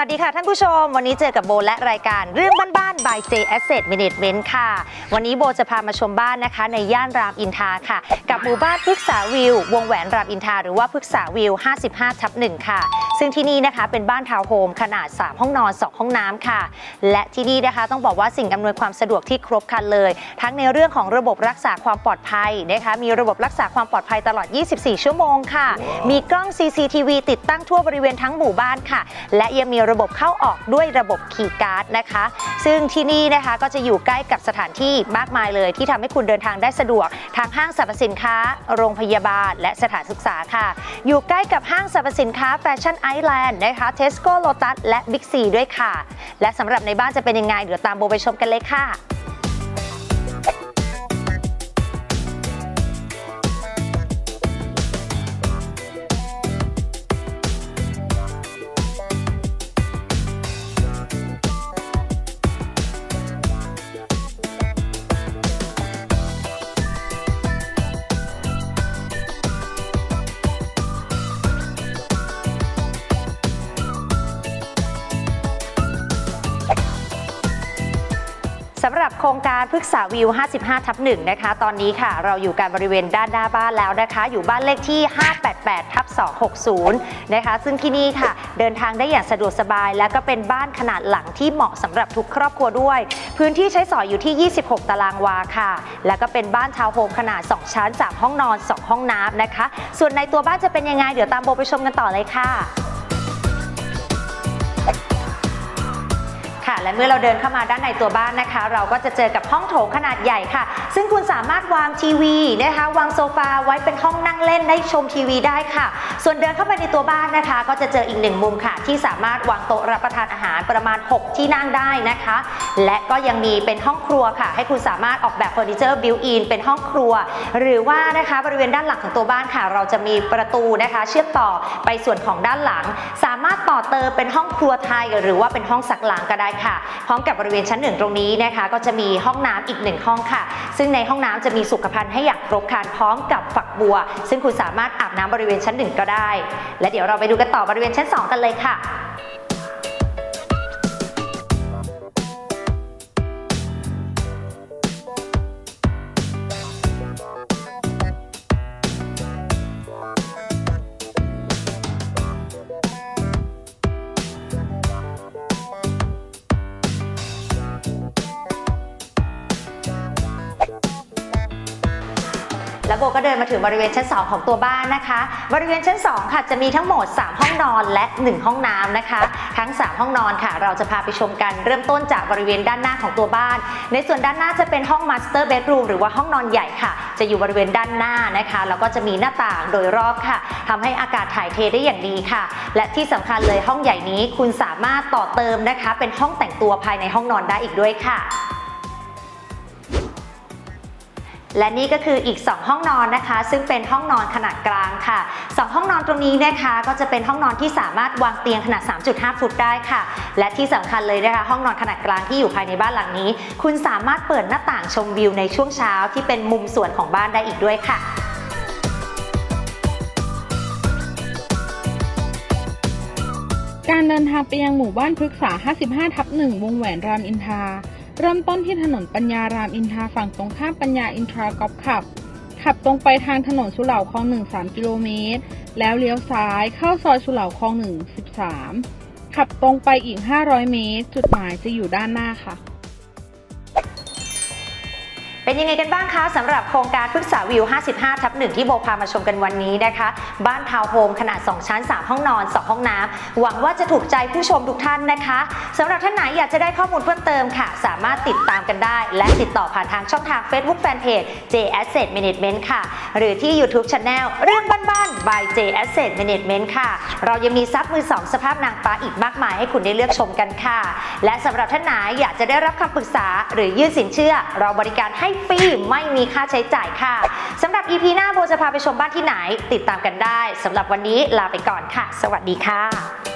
วัสดีค่ะท่านผู้ชม วันนี้เจอกับโบและรายการเรื่องบ้านๆ by J Asset Management ค่ะ วันนี้โบจะพามาชมบ้านนะคะ ในย่านรามอินทราค่ะ กับหมู่บ้านพฤกษาวิว วงแหวนรามอินทราหรือว่าพฤกษาวิว 55ทับ1ค่ะ ซึ่งที่นี่นะคะเป็นบ้านทาวน์โฮมขนาด 3 ห้องนอน 2 ห้องน้ำค่ะ และที่นี่นะคะต้องบอกว่าสิ่งอำนวยความสะดวกที่ครบครันเลย ทั้งในเรื่องของระบบรักษาความปลอดภัยนะคะมีระบบรักษาความปลอดภัยตลอด 24 ชั่วโมงค่ะ มีกล้อง CCTV ติดตั้งทั่วบริเวณทั้งหมู่บ้านค่ะ และยังมีระบบเข้าออกด้วยระบบคีย์การ์ดนะคะ ซึ่งที่นี่นะคะก็จะอยู่ใกล้กับสถานที่มากมายเลย ที่ทำให้คุณเดินทางได้สะดวกทางห้างสรรพสินค้า โรงพยาบาล และสถานศึกษาค่ะ อยู่ใกล้กับห้างสรรพสินค้าแฟชั่นไอแลนด์นะคะเทสโก้โลตัสและบิ๊กซีด้วยค่ะ และสำหรับในบ้านจะเป็นยังไงเดี๋ยวตามโบไปชมกันเลยค่ะำหรับโครงการพฤกษาวิว 55 ทับ1นะคะ ตอนนี้ค่ะ เราอยู่กันบริเวณด้านหน้าบ้านแล้วนะคะ อยู่บ้านเลขที่ 588 ทับ 260 นะคะ ซึ่งที่นี่ค่ะ เดินทางได้อย่างสะดวกสบาย และก็เป็นบ้านขนาดหลังที่เหมาะสำหรับทุกครอบครัวด้วย พื้นที่ใช้สอยอยู่ที่ 26 ตารางวาค่ะ แล้วก็เป็นบ้านทาวน์โฮมขนาด 2 ชั้น 3 ห้องนอน 2 ห้องน้ำนะคะ ส่วนในตัวบ้านจะเป็นยังไง เดี๋ยวตามโบไปชมกันต่อเลยค่ะ และเมื่อเราเดินเข้ามาด้านในตัวบ้านนะคะ เราก็จะเจอกับห้องโถงขนาดใหญ่ค่ะ ซึ่งคุณสามารถวางทีวีนะคะ วางโซฟาไว้เป็นห้องนั่งเล่นได้ชมทีวีได้ค่ะ ส่วนเดินเข้าไปในตัวบ้านนะคะ ก็จะเจออีกหนึ่งมุมค่ะ ที่สามารถวางโต๊ะรับประทานอาหารประมาณ 6 ที่นั่งได้นะคะ และก็ยังมีเป็นห้องครัวค่ะ ให้คุณสามารถออกแบบเฟอร์นิเจอร์บิวอินเป็นห้องครัว หรือว่านะคะบริเวณด้านหลังของตัวบ้านค่ะ เราจะมีประตูนะคะ เชื่อมต่อไปส่วนของด้านหลัง สามารถต่อเติมเป็นห้องครัวไทยหรือว่าเป็นห้องสักหลังก็ได้ค่ะพร้อมกับบริเวณชั้นหนึ่งตรงนี้นะคะ ก็จะมีห้องน้ำอีกหนึ่งห้องค่ะ ซึ่งในห้องน้ำจะมีสุขภัณฑ์ให้อย่างครบครันพร้อมกับฝักบัว ซึ่งคุณสามารถอาบน้ำบริเวณชั้นหนึ่งก็ได้ และเดี๋ยวเราไปดูกันต่อบริเวณชั้นสองกันเลยค่ะ แล้วโบก็เดินมาถึงบริเวณชั้น 2 ของตัวบ้านนะคะ บริเวณชั้น 2 ค่ะจะมีทั้งหมด 3 ห้องนอนและ 1 ห้องน้ำนะคะ ทั้ง 3 ห้องนอนค่ะ เราจะพาไปชมกันเริ่มต้นจากบริเวณด้านหน้าของตัวบ้าน ในส่วนด้านหน้าจะเป็นห้อง Master Bedroom หรือว่าห้องนอนใหญ่ค่ะ จะอยู่บริเวณด้านหน้านะคะ แล้วก็จะมีหน้าต่างโดยรอบค่ะทำให้อากาศถ่ายเทได้อย่างดีค่ะ และที่สำคัญเลยห้องใหญ่นี้คุณสามารถต่อเติมนะคะ เป็นห้องแต่งตัวภายในห้องนอนได้อีกด้วยค่ะ และนี่ก็คืออีก 2 ห้องนอนนะคะ ซึ่งเป็นห้องนอนขนาดกลางค่ะ 2 ห้องนอนตรงนี้นะคะ ก็จะเป็นห้องนอนที่สามารถวางเตียงขนาด 3.5 ฟุตได้ค่ะ และที่สำคัญเลยนะคะ ห้องนอนขนาดกลางที่อยู่ภายในบ้านหลังนี้ คุณสามารถเปิดหน้าต่างชมวิวในช่วงเช้าที่เป็นมุมสวนของบ้านได้อีกด้วยค่ะการเดินทางไปยังหมู่บ้านพฤกษา 55 ทับ 1 วงแหวนรามอินทรา เริ่มต้นที่ถนนปัญญารามอินทราฝั่งตรงข้ามปัญญาอินทรากอล์ฟขับ ขับตรงไปทางถนนสุเหร่าคลอง1 3กิโลเมตร แล้วเลี้ยวซ้ายเข้าซอยสุเหร่าคลอง1 13ขับตรงไปอีก 500 เมตร จุดหมายจะอยู่ด้านหน้าค่ะ เป็นยังไงกันบ้างคะสำหรับโครงการพฤกษาวิว 55 ทับ1ที่โบพามาชมกันวันนี้นะคะ บ้านทาวน์โฮมขนาด 2 ชั้น 3 ห้องนอน 2 ห้องน้ำหวังว่าจะถูกใจผู้ชมทุกท่านนะคะสำหรับท่านไหนอยากจะได้ข้อมูลเพิ่มเติมค่ะ สามารถติดตามกันได้ และติดต่อผ่านทางช่องทาง Facebook Fanpage J Asset Management ค่ะ หรือที่ YouTube Channel เรื่องบ้านๆ by J Asset Management ค่ะ เรายังมีซับมือ 2 สภาพนางฟ้าอีกมากมายให้คุณได้เลือกชมกันค่ะ และสำหรับท่านไหนอยากจะได้รับคำปรึกษา หรือยื่นสินเชื่อ เราบริการให้ฟรีไม่มีค่าใช้จ่ายค่ะสำหรับ EP หน้าโบจะพาไปชมบ้านที่ไหน ติดตามกันได้สำหรับวันนี้ลาไปก่อนค่ะ สวัสดีค่ะ